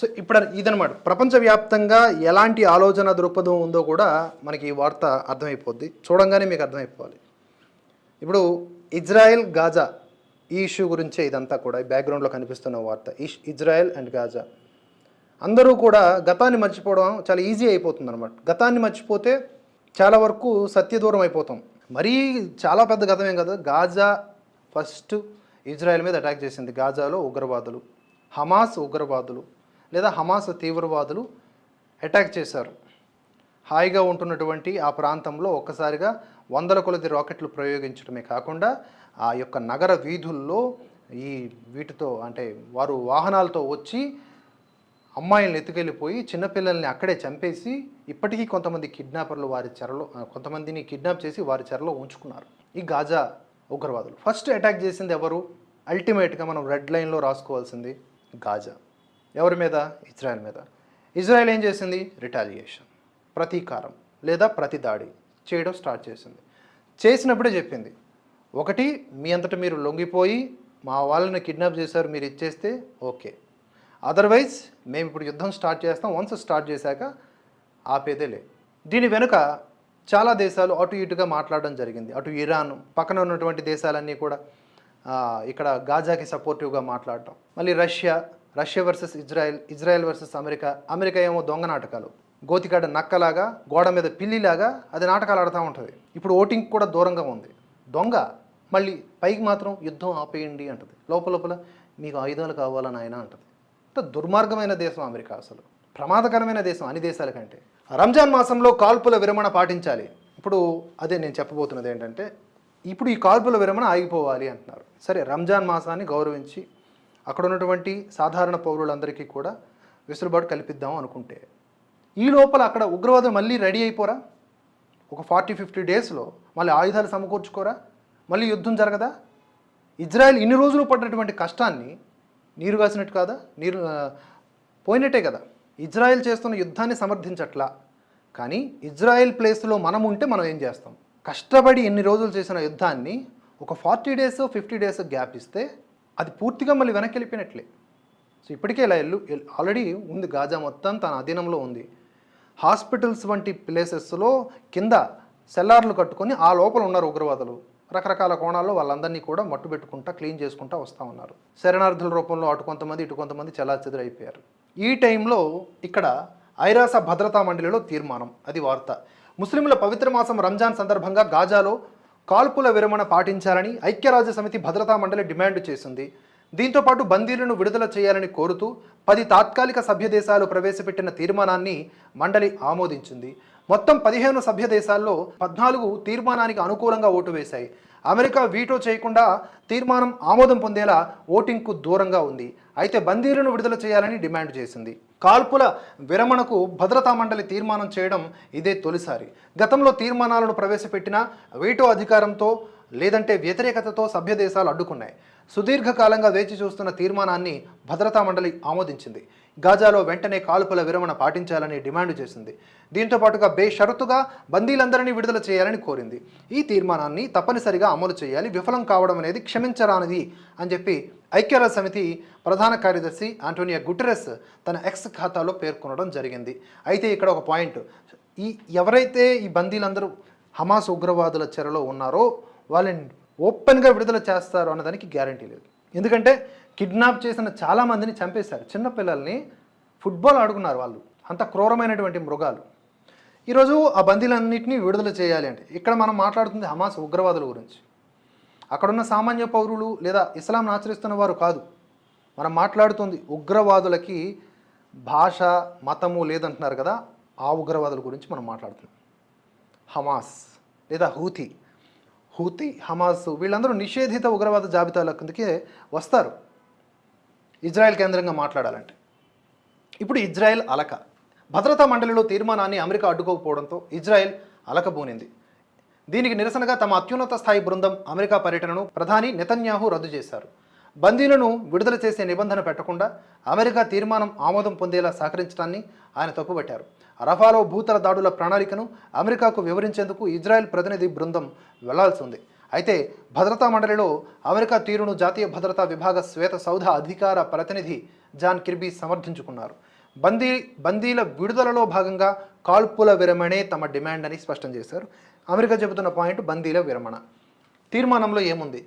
So ఇప్పుడు ఇదనమాట. ప్రపంచవ్యాప్తంగా ఎలాంటి ఆలోచన దృక్పథం ఉందో కూడా మనకి ఈ వార్త అర్థమైపోద్ది. చూడంగానే మీకు అర్థమైపోవాలి. ఇప్పుడు ఇజ్రాయెల్ గాజా ఈ ఇష్యూ గురించే ఇదంతా కూడా బ్యాక్గ్రౌండ్లో కనిపిస్తున్న వార్త. ఇష్ ఇజ్రాయెల్ అండ్ గాజా. అందరూ కూడా గతాన్ని మర్చిపోవడం చాలా ఈజీ అయిపోతుంది అనమాట గతాన్ని మర్చిపోతే చాలా వరకు సత్యదూరం అయిపోతాం. మరీ చాలా పెద్ద గతమేం కదా. గాజా ఫస్ట్ ఇజ్రాయెల్ మీద అటాక్ చేసింది. గాజాలో ఉగ్రవాదులు. హమాస్ ఉగ్రవాదులు. లేదా హమాస్ తీవ్రవాదులు అటాక్ చేశారు. హాయిగా ఉంటున్నటువంటి ఆ ప్రాంతంలో ఒక్కసారిగా వందల కొలది రాకెట్లు ప్రయోగించడమే కాకుండా ఆ యొక్క నగర వీధుల్లో ఈ వీటితో అంటే వారు వాహనాలతో వచ్చి అమ్మాయిలను ఎత్తుకెళ్ళిపోయి చిన్నపిల్లల్ని అక్కడే చంపేసి ఇప్పటికీ కొంతమంది కిడ్నాపర్లు వారి చెరలో కొంతమందిని కిడ్నాప్ చేసి వారి చెరలో ఉంచుకున్నారు. ఈ గాజా ఉగ్రవాదులు. ఫస్ట్ అటాక్ చేసింది ఎవరు? అల్టిమేట్గా మనం రెడ్ లైన్లో రాసుకోవాల్సింది గాజా. ఎవరి మీద? ఇజ్రాయెల్ మీద. ఇజ్రాయెల్ ఏం చేసింది? రిటాలియేషన్ ప్రతీకారం లేదా ప్రతిదాడి చేయడం స్టార్ట్ చేసింది. చేసినప్పుడే చెప్పింది ఒకటి మీ అంతటా మీరు లొంగిపోయి మా వాళ్ళని కిడ్నాప్ చేశారు మీరు ఇచ్చేస్తే ఓకే. అదర్వైజ్ మేము ఇప్పుడు యుద్ధం స్టార్ట్ చేస్తాం. వన్స్ స్టార్ట్ చేశాక ఆపేదే లేదు. దీని వెనుక చాలా దేశాలు అటు ఇటుగా మాట్లాడడం జరిగింది. అటు ఇరాన్ పక్కన ఉన్నటువంటి దేశాలన్నీ కూడా ఇక్కడ గాజాకి సపోర్టివ్గా మాట్లాడటం. మళ్ళీ Russia Russia versus Israel Israel versus America. America ఏమో దొంగ నాటకాలు. గోతికాడ నక్కలాగా గోడ మీద పిల్లిలాగా అది నాటకాలు ఆడుతూ ఉంటుంది. ఇప్పుడు ఓటింగ్ కూడా దూరంగా ఉంది. దొంగ. మళ్ళీ పైకి మాత్రం యుద్ధం ఆపేయండి అంటది. లోపల లోపల మీకు ఆయుధాలు కావాలని ఆయన అంటది. అంటే దుర్మార్గమైన దేశం అమెరికా అసలు. ప్రమాదకరమైన దేశం అన్ని దేశాల కంటే. రంజాన్ మాసంలో కాల్పుల విరమణ పాటించాలి. ఇప్పుడు అదే నేను చెప్పబోతున్నది ఏంటంటే ఇప్పుడు ఈ కాల్పుల విరమణ ఆగిపోవాలి అంటున్నారు. సరే రంజాన్ మాసాన్ని గౌరవించి అక్కడ ఉన్నటువంటి సాధారణ పౌరులందరికీ కూడా వెసులుబాటు కల్పిద్దాం అనుకుంటే. ఈ లోపల అక్కడ ఉగ్రవాదం మళ్ళీ రెడీ అయిపోరా? ఒక ఫార్టీ ఫిఫ్టీ డేస్లో మళ్ళీ ఆయుధాలు సమకూర్చుకోరా? మళ్ళీ యుద్ధం జరగదా? ఇజ్రాయెల్ ఇన్ని రోజులు పడినటువంటి కష్టాన్ని నీరు కాసినట్టు కాదా? నీరు పోయినట్టే కదా? ఇజ్రాయెల్ చేస్తున్న యుద్ధాన్ని సమర్థించట్లా. కానీ ఇజ్రాయెల్ ప్లేస్లో మనం ఉంటే మనం ఏం చేస్తాం? కష్టపడి ఎన్ని రోజులు చేసిన యుద్ధాన్ని ఒక forty days fifty days gap ఇస్తే అది పూర్తిగా మళ్ళీ వెనక్కి వెళ్ళిపోయినట్లే. సో ఇప్పటికే ఇలా ఎల్లు ఆల్రెడీ ఉంది గాజా మొత్తం తన అధీనంలో ఉంది. హాస్పిటల్స్ వంటి ప్లేసెస్లో కింద సెల్లార్లు కట్టుకొని ఆ లోపల ఉన్నారు ఉగ్రవాదులు. రకరకాల కోణాల్లో వాళ్ళందరినీ కూడా మట్టు పెట్టుకుంటా క్లీన్ చేసుకుంటా వస్తూ ఉన్నారు. శరణార్థుల రూపంలో అటు కొంతమంది ఇటు కొంతమంది చెల్లాచెదురైపోయారు ఈ టైంలో ఇక్కడ ఐరాస భద్రతా మండలిలో తీర్మానం. అది వార్త. ముస్లింల పవిత్ర మాసం రంజాన్ సందర్భంగా గాజాలో కాల్పుల విరమణ పాటించాలని ఐక్యరాజ్య సమితి భద్రతా మండలి డిమాండ్ చేసింది. దీంతో పాటు బందీలను విడుదల చేయాలని కోరుతూ పది తాత్కాలిక సభ్య దేశాలు ప్రవేశపెట్టిన తీర్మానాన్ని మండలి ఆమోదించింది. మొత్తం పదిహేను సభ్య దేశాల్లో పద్నాలుగు తీర్మానానికి అనుకూలంగా ఓటు వేశాయి. అమెరికా వీటో చేయకుండా తీర్మానం ఆమోదం పొందేలా ఓటింగ్కు దూరంగా ఉంది. అయితే బందీలను విడుదల చేయాలని డిమాండ్ చేసింది. కాల్పుల విరమణకు భద్రతా మండలి తీర్మానం చేయడం ఇదే తొలిసారి. గతంలో తీర్మానాలను ప్రవేశపెట్టిన వీటో అధికారంతో లేదంటే వ్యతిరేకతతో సభ్య దేశాలు అడ్డుకున్నాయి. సుదీర్ఘకాలంగా వేచి చూస్తున్న తీర్మానాన్ని భద్రతా మండలి ఆమోదించింది. గాజాలో వెంటనే కాల్పుల విరమణ పాటించాలని డిమాండ్ చేసింది. దీంతో పాటుగా బేషరతుగా బందీలందరినీ విడుదల చేయాలని కోరింది. ఈ తీర్మానాన్ని తప్పనిసరిగా అమలు చేయాలి విఫలం కావడం అనేది క్షమించరానిది అని చెప్పి ఐక్యరాజ్య సమితి ప్రధాన కార్యదర్శి ఆంటోనియా గుటెరస్ తన ఎక్స్ ఖాతాలో పేర్కొనడం జరిగింది. అయితే ఇక్కడ ఒక పాయింట్. ఈ ఎవరైతే ఈ బందీలందరూ హమాస్ ఉగ్రవాదుల చెరలో ఉన్నారో వాళ్ళని ఓపెన్గా విడుదల చేస్తారు అన్నదానికి గ్యారంటీ లేదు. ఎందుకంటే కిడ్నాప్ చేసిన చాలామందిని చంపేశారు. చిన్నపిల్లల్ని ఫుట్బాల్ ఆడుకున్నారు వాళ్ళు. అంత క్రూరమైనటువంటి మృగాలు. ఈరోజు ఆ బందీలన్నింటినీ విడుదల చేయాలి అంటే ఇక్కడ మనం మాట్లాడుతుంది హమాస్ ఉగ్రవాదుల గురించి. అక్కడున్న సామాన్య పౌరులు లేదా ఇస్లాంను ఆచరిస్తున్న వారు కాదు. మనం మాట్లాడుతుంది ఉగ్రవాదులకి భాష మతము లేదంటున్నారు కదా ఆ ఉగ్రవాదుల గురించి మనం మాట్లాడుతున్నాం. హమాస్ లేదా హూతి. హూతి హమాస్ వీళ్ళందరూ నిషేధిత ఉగ్రవాద జాబితాల కిందకే వస్తారు. ఇజ్రాయెల్ కేంద్రంగా మాట్లాడాలంటే. ఇప్పుడు ఇజ్రాయెల్ అలక. భద్రతా మండలిలో తీర్మానాన్ని అమెరికా అడ్డుకోకపోవడంతో ఇజ్రాయెల్ అలకబూనింది. దీనికి నిరసనగా తమ అత్యున్నత స్థాయి బృందం అమెరికా పర్యటనను ప్రధాని నెతన్యాహు రద్దు చేశారు. బందీలను విడుదల చేసే నిబంధన పెట్టకుండా అమెరికా తీర్మానం ఆమోదం పొందేలా సహకరించడాన్ని ఆయన తప్పుపట్టారు రఫాలో భూతల దాడుల ప్రణాళికను అమెరికాకు వివరించేందుకు ఇజ్రాయెల్ ప్రతినిధి బృందం వెళ్ళాల్సి ఉంది. అయితే భద్రతా మండలిలో అమెరికా తీరును జాతీయ భద్రతా విభాగ శ్వేత సౌధ అధికార ప్రతినిధి జాన్ కిర్బీ సమర్థించుకున్నారు. బందీ బందీల విడుదలలో భాగంగా కాల్పుల విరమణే తమ డిమాండ్ అని స్పష్టం చేశారు. అమెరికా చెబుతున్న పాయింట్ బందీల విరమణ. తీర్మానంలో ఏముంది?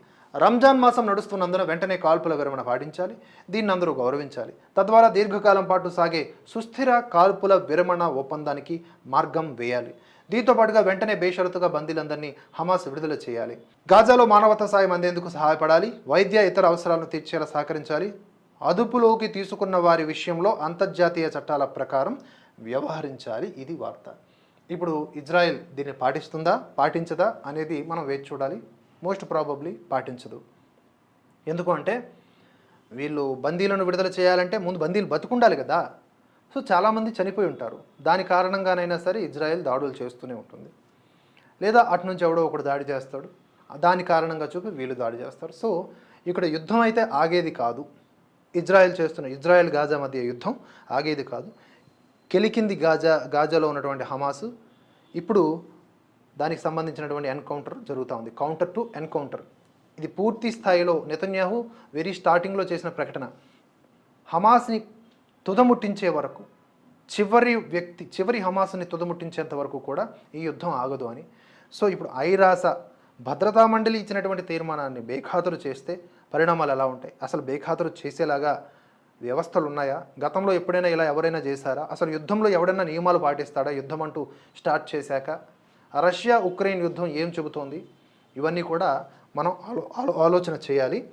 రంజాన్ మాసం నడుస్తున్నందున వెంటనే కాల్పుల విరమణ పాటించాలి. దీన్ని అందరూ గౌరవించాలి. తద్వారా దీర్ఘకాలం పాటు సాగే సుస్థిర కాల్పుల విరమణ ఒప్పందానికి మార్గం వేయాలి. దీంతో పాటుగా వెంటనే బేషరతుగా బందీలందరినీ హమాస్ విడుదల చేయాలి. గాజాలో మానవతా సాయం అందేందుకు సహాయపడాలి. వైద్య ఇతర అవసరాలను తీర్చేలా సహకరించాలి. అదుపులోకి తీసుకున్న వారి విషయంలో అంతర్జాతీయ చట్టాల ప్రకారం వ్యవహరించాలి. ఇది వార్త. ఇప్పుడు ఇజ్రాయెల్ దీన్ని పాటిస్తుందా? పాటించదా? అనేది మనం వేచి చూడాలి. మోస్ట్ ప్రాబబ్లీ పాటించదు. ఎందుకు అంటే వీళ్ళు బందీలను విడుదల చేయాలంటే ముందు బందీలు బతుకుండాలి కదా. సో చాలామంది చనిపోయి ఉంటారు. దాని కారణంగానైనా సరే ఇజ్రాయెల్ దాడులు చేస్తూనే ఉంటుంది. లేదా అటు నుంచి ఎవడో ఒకడు దాడి చేస్తాడు. దాని కారణంగా చూపి వీళ్ళు దాడి చేస్తారు. సో ఇక్కడ యుద్ధం అయితే ఆగేది కాదు. ఇజ్రాయెల్ చేస్తున్న ఇజ్రాయెల్ గాజా మధ్య యుద్ధం ఆగేది కాదు. కెలికింది గాజా గాజాలో ఉన్నటువంటి హమాస్ ఇప్పుడు దానికి సంబంధించినటువంటి ఎన్కౌంటర్ జరుగుతూ ఉంది. Counter to encounter. ఇది పూర్తి స్థాయిలో నెతన్యాహు వెరీ స్టార్టింగ్లో చేసిన ప్రకటన. హమాస్ని తుదముట్టించే వరకు చివరి వ్యక్తి చివరి హమాస్ని తుదముట్టించేంత వరకు కూడా ఈ యుద్ధం ఆగదు అని. సో ఇప్పుడు ఐరాస భద్రతా మండలి ఇచ్చినటువంటి తీర్మానాన్ని బేఖాతరు చేస్తే పరిణామాలు ఎలా ఉంటాయి? అసలు బేఖాతరు చేసేలాగా వ్యవస్థలు ఉన్నాయా గతంలో ఎప్పుడైనా ఇలా ఎవరైనా చేశారా? అసలు యుద్ధంలో ఎవడైనా నియమాలు పాటిస్తాడా? యుద్ధం అంటూ స్టార్ట్ చేశాక? రష్యా ఉక్రెయిన్ యుద్ధం ఏం చెబుతోంది? ఇవన్నీ కూడా మనం ఆలో ఆలో- ఆలోచన చేయాలి.